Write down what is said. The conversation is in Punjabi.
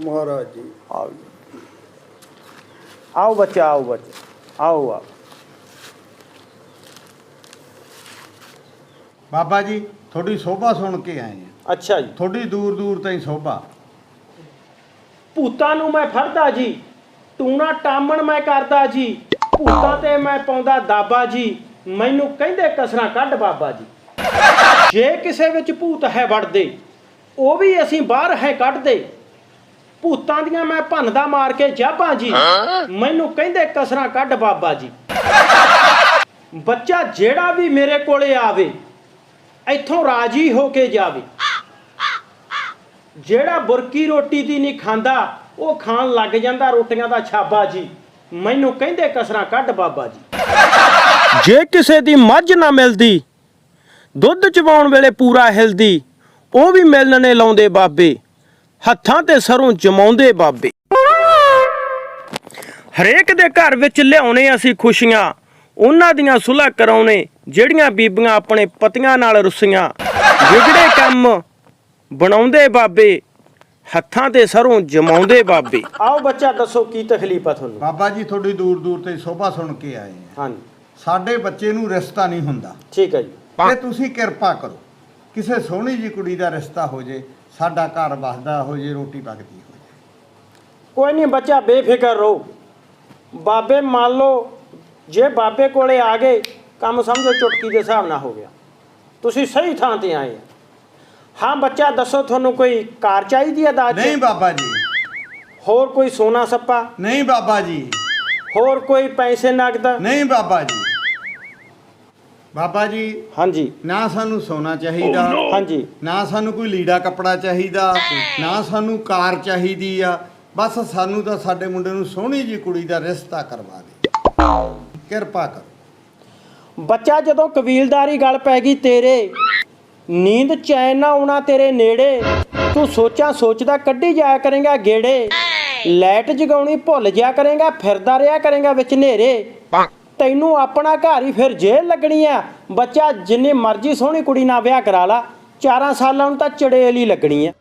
ਮਹਾਰਾਜ ਜੀ। ਆਓ ਜੀ। ਆਓ ਬੱਚਾ ਆਓ ਬੱਚਾ। ਆਓ ਆਓ। ਬਾਬਾ ਜੀ ਤੁਹਾਡੀ ਸੋਭਾ ਸੁਣ ਕੇ ਆਏ ਆ। ਅੱਛਾ ਜੀ। ਤੁਹਾਡੀ ਦੂਰ ਦੂਰ ਤਾਈਂ ਸੋਭਾ। ਭੂਤਾਂ ਨੂੰ ਮੈਂ ਫੜਦਾ ਜੀ ਟੂਣਾ ਟਾਮਣ ਮੈਂ ਕਰਦਾ ਜੀ ਭੂਤਾਂ ਤੇ ਮੈਂ ਪਾਉਂਦਾ ਦਾਬਾ ਜੀ ਮੈਨੂੰ ਕਹਿੰਦੇ ਕਸਰਾਂ ਕੱਢ ਬਾਬਾ ਜੀ। ਜੇ ਕਿਸੇ ਵਿੱਚ ਭੂਤ ਹੈ ਵੜਦੇ ਉਹ ਵੀ ਅਸੀਂ ਬਾਹਰ ਹੈ ਕੱਢਦੇ। ਭੂਤਾਂ ਦੀਆਂ ਮੈਂ ਭੰਨਦਾ ਮਾਰ ਕੇ ਜਾਬਾਂ ਜੀ ਮੈਨੂੰ ਕਹਿੰਦੇ ਕਸਰਾਂ ਕੱਢ ਬਾਬਾ ਜੀ। ਬੱਚਾ ਜਿਹੜਾ ਵੀ ਮੇਰੇ ਕੋਲੇ ਆਵੇ ਇੱਥੋਂ ਰਾਜੀ ਹੋ ਕੇ ਜਾਵੇ। ਜਿਹੜਾ ਬੁਰਕੀ ਰੋਟੀ ਦੀ ਨਹੀਂ ਖਾਂਦਾ ਉਹ ਖਾਣ ਲੱਗ ਜਾਂਦਾ ਰੋਟੀਆਂ ਦਾ ਛਾਬਾ ਜੀ। ਮੈਨੂੰ ਕਹਿੰਦੇ ਕਸਰਾਂ ਕੱਢ ਬਾਬਾ ਜੀ। ਜੇ ਕਿਸੇ ਦੀ ਮੱਝ ਨਾ ਮਿਲਦੀ ਦੁੱਧ ਚਵਾਉਣ ਵੇਲੇ ਪੂਰਾ ਹਿਲਦੀ ਉਹ ਵੀ ਮਿਲਣ ਨੇ ਲਾਉਂਦੇ ਬਾਬੇ। ਹੱਥਾਂ ਤੇ ਸਰੋਂ ਜਮਾਉਂਦੇ ਬਾਬੇ। ਹਰੇਕ ਦੇ ਘਰ ਵਿੱਚ ਲਿਆਉਣੇ ਅਸੀਂ ਖੁਸ਼ੀਆਂ। ਉਹਨਾਂ ਦੀਆਂ ਸੁਲ੍ਹਾ ਕਰਾਉਣੇ ਜਿਹੜੀਆਂ ਬੀਬੀਆਂ ਆਪਣੇ ਪਤੀਆਂ ਨਾਲ ਰੁੱਸੀਆਂ। ਵਿਗੜੇ ਕੰਮ ਬਣਾਉਂਦੇ ਬਾਬੇ ਹੱਥਾਂ ਤੇ ਸਰੋਂ ਜਮਾਉਂਦੇ ਬਾਬੇ। ਆਓ ਬੱਚਾ ਦੱਸੋ ਕੀ ਤਕਲੀਫ ਆ ਤੁਹਾਨੂੰ? ਬਾਬਾ ਜੀ ਤੁਹਾਡੀ ਦੂਰ ਦੂਰ ਤਾਈਂ ਸੋਭਾ ਸੁਣ ਕੇ ਆਏ ਆ। ਹਾਂਜੀ। ਸਾਡੇ ਬੱਚੇ ਨੂੰ ਰਿਸ਼ਤਾ ਨਹੀਂ ਹੁੰਦਾ। ਠੀਕ ਹੈ ਜੀ। ਤੇ ਤੁਸੀਂ ਕਿਰਪਾ ਕਰੋ। ਕਿਸੇ ਸੋਹਣੀ ਜੀ ਕੁੜੀ ਦਾ ਰਿਸ਼ਤਾ ਹੋ ਜੇ ਸਾਡਾ ਘਰ ਵਸਦਾ ਹੋ ਜੇ ਰੋਟੀ ਪੱਕਦੀ ਹੋ ਜੇ ਕੋਈ ਨਹੀਂ ਬੱਚਾ ਬੇਫਿਕਰ ਰਹੋ। ਬਾਬੇ ਮੰਨ ਲਓ ਜੇ ਬਾਬੇ ਕੋਲੇ ਆ ਗਏ ਕੰਮ ਸਮਝੋ ਚੁਟਕੀ ਦੇ ਹਿਸਾਬ ਨਾਲ ਹੋ ਗਿਆ। ਤੁਸੀਂ ਸਹੀ ਥਾਂ ਤੇ ਆਏ ਆ। ਹਾਂ ਬੱਚਾ ਦੱਸੋ ਤੁਹਾਨੂੰ ਕੋਈ ਕਾਰ ਚਾਹੀਦੀ ਹੈ ਦਾਜ 'ਚ? ਨਹੀਂ ਬਾਬਾ ਜੀ। ਹੋਰ ਕੋਈ ਸੋਨਾ ਸੱਪਾ? ਨਹੀਂ ਬਾਬਾ ਜੀ। ਹੋਰ ਕੋਈ ਪੈਸੇ ਨਗਦ? ਨਹੀਂ ਬਾਬਾ ਜੀ। ਬਾਬਾ ਜੀ ਹਾਂਜੀ। ਨਾ ਸਾਨੂੰ ਸੋਨਾ ਚਾਹੀਦਾ ਹਾਂਜੀ। ਨਾ ਸਾਨੂੰ ਕੋਈ ਲੀੜਾ ਕੱਪੜਾ ਚਾਹੀਦਾ ਨਾ ਸਾਨੂੰ ਕਾਰ ਚਾਹੀਦੀ ਆ। ਬਸ ਸਾਨੂੰ ਤਾਂ ਸਾਡੇ ਮੁੰਡੇ ਨੂੰ ਸੋਹਣੀ ਜੀ ਕੁੜੀ ਦਾ ਰਿਸ਼ਤਾ ਕਰਵਾ ਦੇ। ਕਿਰਪਾ ਕਰੋ। ਬੱਚਾ ਜਦੋਂ ਕਬੀਲਦਾਰੀ ਗੱਲ ਪੈ ਗਈ ਤੇਰੇ ਨੀਂਦ ਚੈਨ ਨਾ ਆਉਣਾ ਤੇਰੇ ਨੇੜੇ ਤੂੰ ਸੋਚਾਂ ਸੋਚਦਾ ਕੱਢੀ ਜਾਇਆ ਕਰੇਗਾ ਗੇੜੇ। ਲਾਈਟ ਜਗਾਉਣੀ ਭੁੱਲ ਜਾਇਆ ਕਰੇਗਾ ਫਿਰਦਾ ਰਿਹਾ ਕਰੇਗਾ ਵਿੱਚ ਹਨੇਰੇ। ਤੈਨੂੰ ਆਪਣਾ ਘਰ ਹੀ ਫਿਰ ਜੇਲ੍ਹ ਲੱਗਣੀ ਆ ਬੱਚਾ ਜਿੰਨੀ ਮਰਜ਼ੀ ਸੋਹਣੀ ਕੁੜੀ ਨਾਲ ਵਿਆਹ ਕਰਾ ਲਾ, ਚਾਰਾਂ ਸਾਲਾਂ ਨੂੰ ਤਾਂ ਚੜੇਲ ਹੀ ਲੱਗਣੀ ਆ